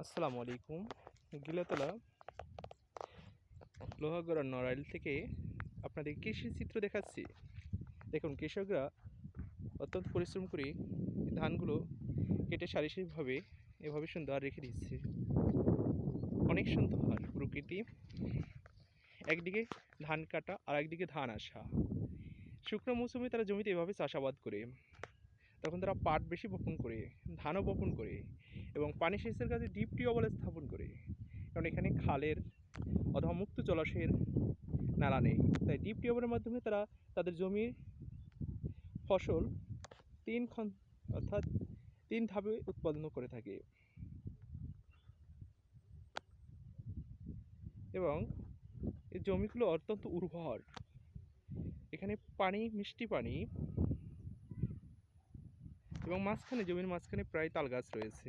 আসসালামু আলাইকুম। গিলাতলা, লোহাগড়া নড়াইল থেকে আপনাদের কৃষি চিত্র দেখাচ্ছি। দেখুন, কৃষকরা অত্যন্ত পরিশ্রম করে ধানগুলো কেটে সারি সারিভাবে এভাবে সুন্দর রেখে দিচ্ছে। অনেক সুন্দর প্রকৃতি। একদিকে ধান কাটা আর একদিকে ধান আসা। শুকনো মৌসুমে তারা জমিতে এভাবে চাষাবাদ করে। তখন তারা পাট বেশি বপন করে, ধানও বপন করে এবং পানি সেচের কাজে ডিপ টিউবওয়েল স্থাপন করে। কারণ এখানে খালের অথবা মুক্ত জলাশয়ের নালা নেই। তাই ডিপ টিউবওয়েলের মাধ্যমে তারা তাদের জমির ফসল তিন খন, অর্থাৎ তিন ধাপে উৎপাদন করে থাকে। এবং এই জমিগুলো অত্যন্ত উর্বর। এখানে পানি, মিষ্টি পানি এবং মাঝখানে জমির মাঝখানে প্রায় তাল গাছ রয়েছে।